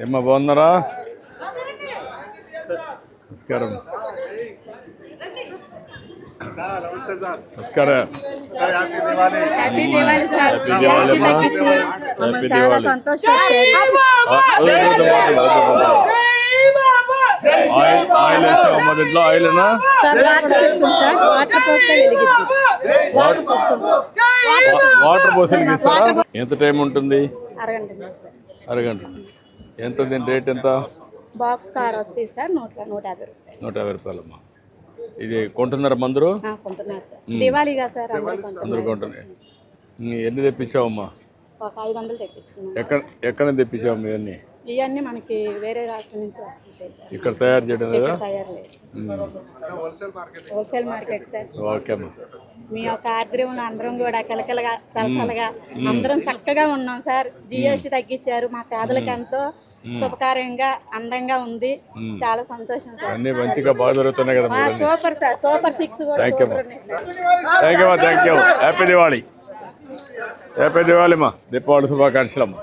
ఏమ్మా బాగున్నారా? నమస్కారం. నమస్కారం. హ్యాపీ అమ్మా. హ్యాపీ. ఆయిల్ ఆయిల్ దీంట్లో ఆయిల్నా సార్ వాటర్ పోసలకి ఇస్తారా ఎంత టైం ఉంటుంది? అరగంట. ఎంత దీని రేట్ ఎంత? బాక్స్ కార్ వస్తాయి సార్ నూట నూట యాభై రూపాయలు. నూట యాభై రూపాయలమ్మా. ఇది కొంటున్నారా మందరు ఆ, కొంటున్నారు సార్. దివాళీగా సార్ అందరూ కొంటున్నాయి. ఎన్ని తెప్పించావమ్మా? ఒక ఐదు వందలు తెప్పించుకున్నాం. ఎక్కడ ఎక్కడ తెప్పించావు ఇవన్నీ? ఇవన్నీ మనకి వేరే రాష్ట్రం నుంచి వస్తుంటాయి సార్. ఇక్కడ తయారు చేయడం లేదా? ఇక్కడ తయారు లేదు. Wholesale market wholesale market sir. Okay అమ్మా మీ యొక్క ఆర్ద్రంలో అందరం కూడా కలకలగా చలసలగా అందరం చక్కగా ఉన్నాం సార్. జిఎస్టీ తగ్గించారు. మా పేదలకు ఎంతో శుభకార్యంగా అందంగా ఉంది. చాలా సంతోషం సార్. అన్నీ మంచిగా బాగా జరుగుతున్నాయి కదా సూపర్ సార్. సూపర్ సిక్స్ కూడా Thank you, సూపర్ ఉన్నాయి sir. Thank you thank you happy Diwali happy Diwali అమ్మా. దీపావళి శుభాకాంక్షలు అమ్మా.